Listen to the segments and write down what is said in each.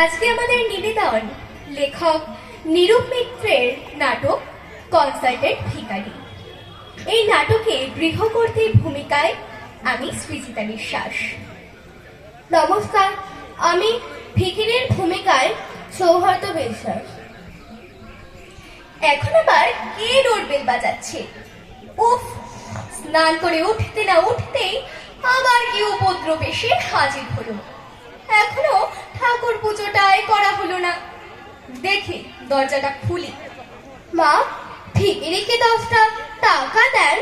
আজকে আমাদের নিবেদন, লেখক নিরূপ মিত্রের নাটক কনসার্টের ভিকারি এই নাটকে গৃহকর্ত্রীর ভূমিকায় আমি সৃজিতা বিশ্বাস। নমস্কার, আমি ভিকিরির ভূমিকায় সৌহার্দ্য বিশ্বাস। এখন আবার কে ডোরবেল বাজাচ্ছে? উফ, স্নান করে উঠতে না উঠতেই আবার কি উপদ্রব এসে হাজির হলো। এখনও ঠাকুর পুজোটাই করা হলো না। দেখি, দরজাটা খুলি। মা ভিকিরিকে দশটা টাকা দেন?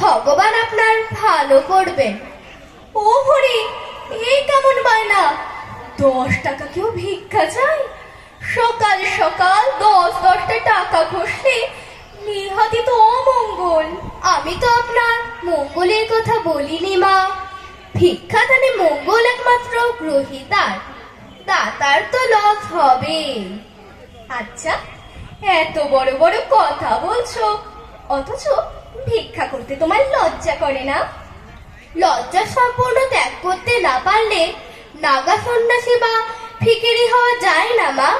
ভগবান আপনার ভালো করবেন। ও হরি, এই কেমন বায়না? দশ টাকা কেউ ভিক্ষা চাই সকাল সকাল দশ দশটা টাকা ঘষলে নিহাতি তো অমঙ্গল। আমি তো আপনার মঙ্গলের কথা বলিনি মা। ভিক্ষা দানে মঙ্গল একমাত্র গ্রহিতার দাতার তো লস হবে। আচ্ছা এত বড় বড় কথা বলছো। অথচ ভিক্ষা করতে তোমার লজ্জা করে না? লজ্জা সম্পূর্ণ ত্যাগ করতে না পারলে নাগা সন্ন্যাসী বা ফিকিরি হওয়া যায় না, মা।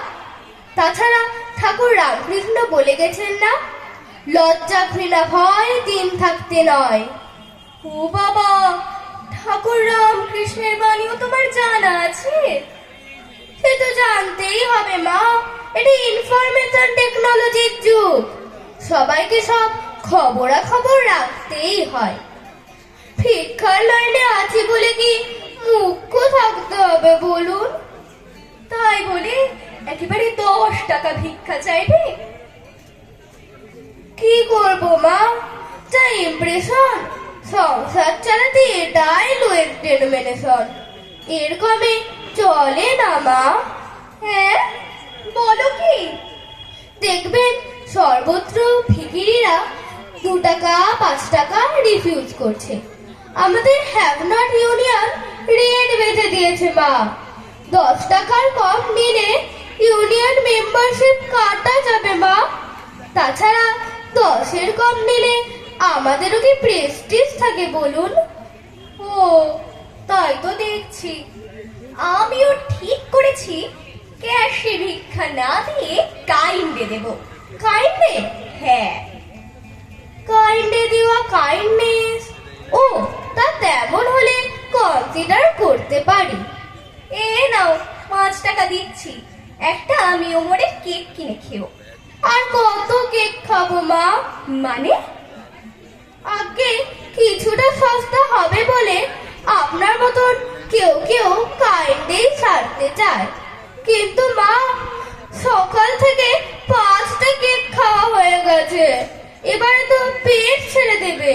তাছাড়া ঠাকুর রামকৃষ্ণ বলে গেছেন না, লজ্জা ঘৃণা ভয় দিন থাকতে নয়। ও বাবা, ঠাকুর রামকৃষ্ণের বাণীও তোমার জানা আছে? সে তো জানতেই হবে, মা। এটা ইনফরমেশন টেকনোলজির যুগ। সবাইকে সব খবরাখবর রাখতেই হয়। ভিক্ষার লাইনে আছি বলে কি মুখ্য থাকতে হবে বলুন? তাই বলে একেবারে দশ টাকা ভিক্ষা চাইবে? কি করব, মা? যা ইমপ্রেশন সংসার চালাতে এটাই লোয়ের ডেনোমিনেশন এর কমে চলে না মা হ্যাঁ বলো কি? দেখবেন সর্বত্র ভিকিরিরা দু টাকা পাঁচ টাকা রিফিউজ করছে। আমাদের হ্যাভ নট ইউনিয়ন রেট বেঁধে দিয়েছে মা। দশ টাকার কম নিলে ইউনিয়ন মেম্বারশিপ কাটা যাবে মা। তাছাড়া দশের কম নিলে আমাদেরও কি প্রেস্টিজ থাকে বলুন? ও, তাই তো দেখছি। আমিও ঠিক করেছি। ক্যাশে ভিক্ষা না দিয়ে কাইন্ডে দেব। কাইন্ডে হ্যাঁ। কাইন্ডে দেওয়া কাইন্ডনেস ও, তা তেমন হলে কনসিডার করতে পারি। এ নাও, পাঁচ টাকা দিচ্ছি। একটা আমি ওমরে কেক কিনে খেও। আর কত কেক খাব মা? মানে? আগে কিছুটা সস্তা হবে বলে আপনার মতন কেউ কেউ কাইন্ডে ছাড়তে চায়। কিন্তু মা, সকাল থেকে পাঁচটা কেক খাওয়া হয়ে গেছে। এবারে তো পেট ছেড়ে দেবে।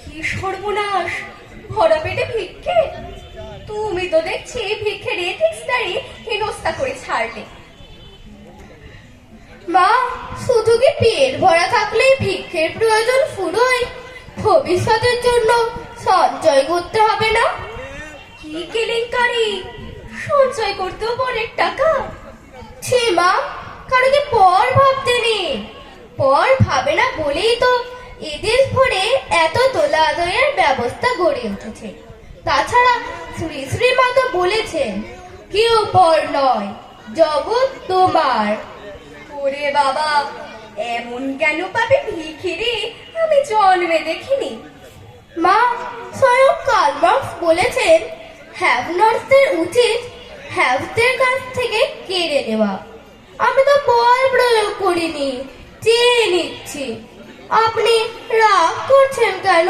কি সর্বনাশ। ভরা পেটে ভিক্ষে? তুমি তো দেখছি ভিক্ষের এথিক্সটারই হেনস্থা করে ছাড়লে। মা, শুধু কি পেট ভরা থাকলেই ভিক্ষের প্রয়োজন ফুরোয়? ভবিষ্যতের জন্য সঞ্চয় করতে হবে না? কি কেলেঙ্কারি? সঞ্চয় করতেও পরের টাকা। ছে মা, কারোকে পর ভাবতে নেই পর ভাবে না বলেই তো এদের ভরে এত তোলা আদয়ের ব্যবস্থা গড়ে উঠেছে। তাছাড়া শ্রী শ্রী মা তো বলেছেন, কেউ পর নয়, জগৎ তোমার। ওরে বাবা, এমন কেন পাবে ভিখিরি? আমি জন্মে দেখিনি। মা, স্বয়ং কার্ল বলেছেন হ্যাভ নটসদের উচিত হ্যাভদের কাছ থেকে কেড়ে নেওয়া আমি তো বল প্রয়োগ করিনি চেয়ে নিচ্ছি আপনি রাগ করছেন কেন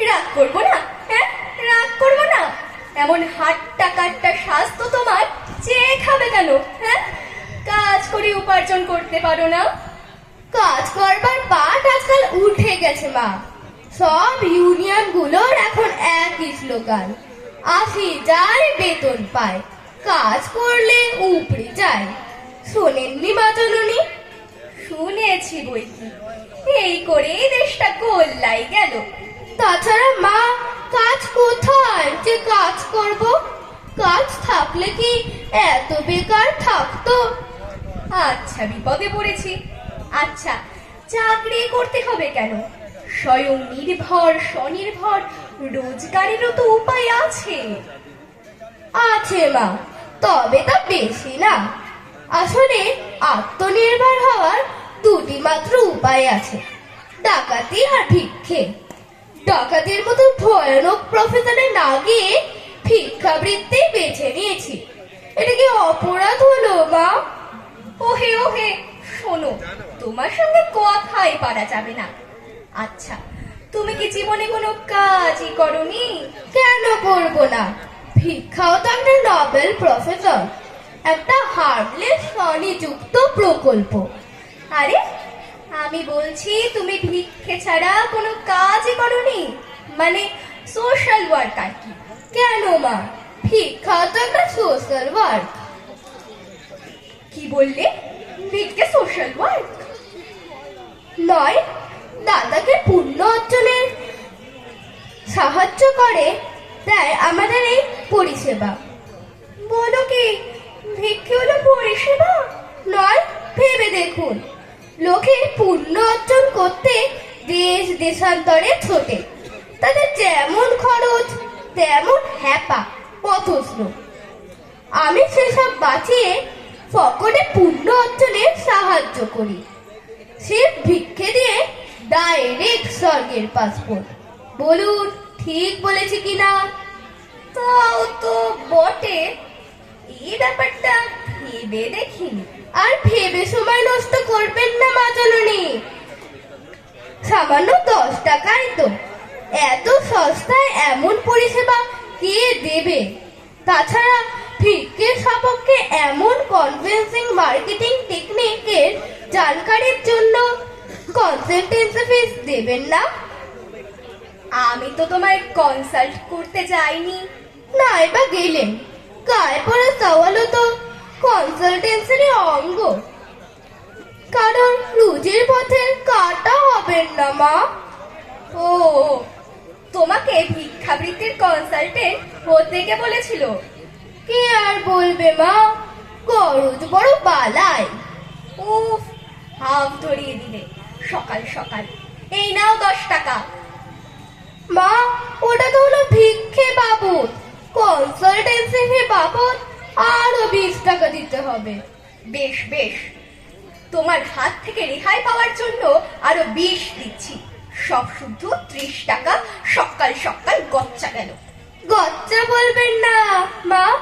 রাগ করব না হ্যাঁ রাগ করব না এমন হাট্টা কাট্টা স্বাস্থ্য তোমার চেয়ে খাবে কেন হ্যাঁ কাজ করে উপার্জন করতে পারো না কাজ করবার পাট আজকাল উঠে গেছে মা সব ইউনিয়নগুলোর এখন একই স্লোগান আসি যায় বেতন পায় কাজ করলে উপরে যায় শোনেননি মা জননী শুনেছি বই কি। এই করে দেশটা গোল্লাই গেল। তাছাড়া মা, কাজ কোথায়? যে কাজ করব? কাজ থাকলে কি এত বেকার থাকতো? আচ্ছা বিপদে পড়েছি। আচ্ছা চাকরি করতে হবে কেন? স্বয়ং নির্ভর, স্বনির্ভর রোজগারেরও তো উপায় আছে। আছে মা, তবে তা বেশি না। আসলে আত্মনির্ভর হওয়ার দুটি মাত্র উপায় আছে। ডাকাতি আর ভিক্ষে। ডাকাতির মতো ভয়ানক প্রফেশনে না গিয়ে ভিক্ষাবৃত্তি বেছে নিয়েছি। এটা কি অপরাধ হলো মা? ওহে ওহে, শোনো, তোমার সঙ্গে কথাই পারা যাবে না। আচ্ছা তুমি কি জীবনে কোনো কাজই করনি? কেন করব না? ভিক্ষাও তো একটা নবেল প্রফেসর একটা হার্মলেস স্বনিযুক্ত প্রকল্প। আরে, আমি বলছি, তুমি ভিক্ষে ছাড়া কোনো কাজই করনি? মানে সোশ্যাল ওয়ার্ক আর কি। কেন মা? ভিক্ষাও তো একটা সোশ্যাল ওয়ার্ক কি বললে? ভিক্ষে সোশ্যাল ওয়ার্ক নয় দাদাকে পুণ্য অর্জনের সাহায্য করে, তাই আমাদের এই পরিষেবা। বলো কি ভিক্ষে হলো পরিষেবা? নয়, ভেবে দেখুন। লোকে পুণ্য অর্জন করতে দেশ দেশান্তরে ছোটে। তাদের যেমন খরচ, তেমন হ্যাপা, পথশ্র। আমি সেসব বাঁচিয়ে ফকটে পুণ্য অর্জনে সাহায্য করি। সে ভিক্ষে দিয়ে ডাইরেক্ট স্বর্গের পাসপোর্ট। বলুন, ঠিক বলেছি কিনা? তাও তো বটে। এই ব্যাপারটা ভেবে দেখিনি। আর ভেবে সময় নষ্ট করবেন না, মা জননী। সামান্য দশ টাকাই তো। এত সস্তায় এমন পরিষেবা কে দেবে? তাছাড়া ভিক্ষের সপক্ষে এমন কনভিন্সিং মার্কেটিং টেকনিকের জানকারির জন্য কনসালটেন্সি ফিস দেবেন না। আমি তো তোমায় কনসাল্ট করতে যাইনি। না, এবার গেলেন। গায়ে পড়া সওয়ালও তো কনসালটেন্সির অঙ্গ। কারণ রুজির পথে কাটা হবেন না, মা। ও, তোমাকে ভিক্ষাবৃত্তির কনসালটেন্ট হতে কে বলেছিল? কে আর বলবে, মা? গরজ বড় বালাই। উফ, হাফ ধরিয়ে দিলে। সকাল সকাল। এই নাও দশ টাকা। মা ওটা তো হলো ভিক্ষে বাবদ। কনসালটেন্সি ফি বাবদ আরও বিশ টাকা দিতে হবে। বেশ বেশ। তোমার হাত থেকে রেহাই পাওয়ার জন্য আরও বিশ দিচ্ছি। সব শুদ্ধ ত্রিশ টাকা সকাল সকাল গচ্চা গেল। গচ্চা বলবেন না মা।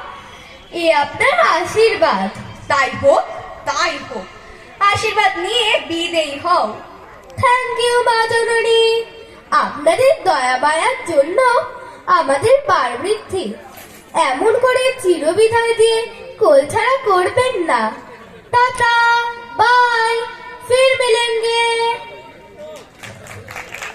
এ আপনার আশীর্বাদ। তাই হোক তাই হোক। আশীর্বাদ নিয়ে বিদেই হও। থ্যাংক ইউ মা জননী। আপনাদের দয়া মায়ার জন্য আমাদের পার বৃদ্ধি। এমন করে চিরবিদায় দিয়ে কোল ছাড়া করবেন না। Tata, bye. ফির মিলেন মিলেঙ্গে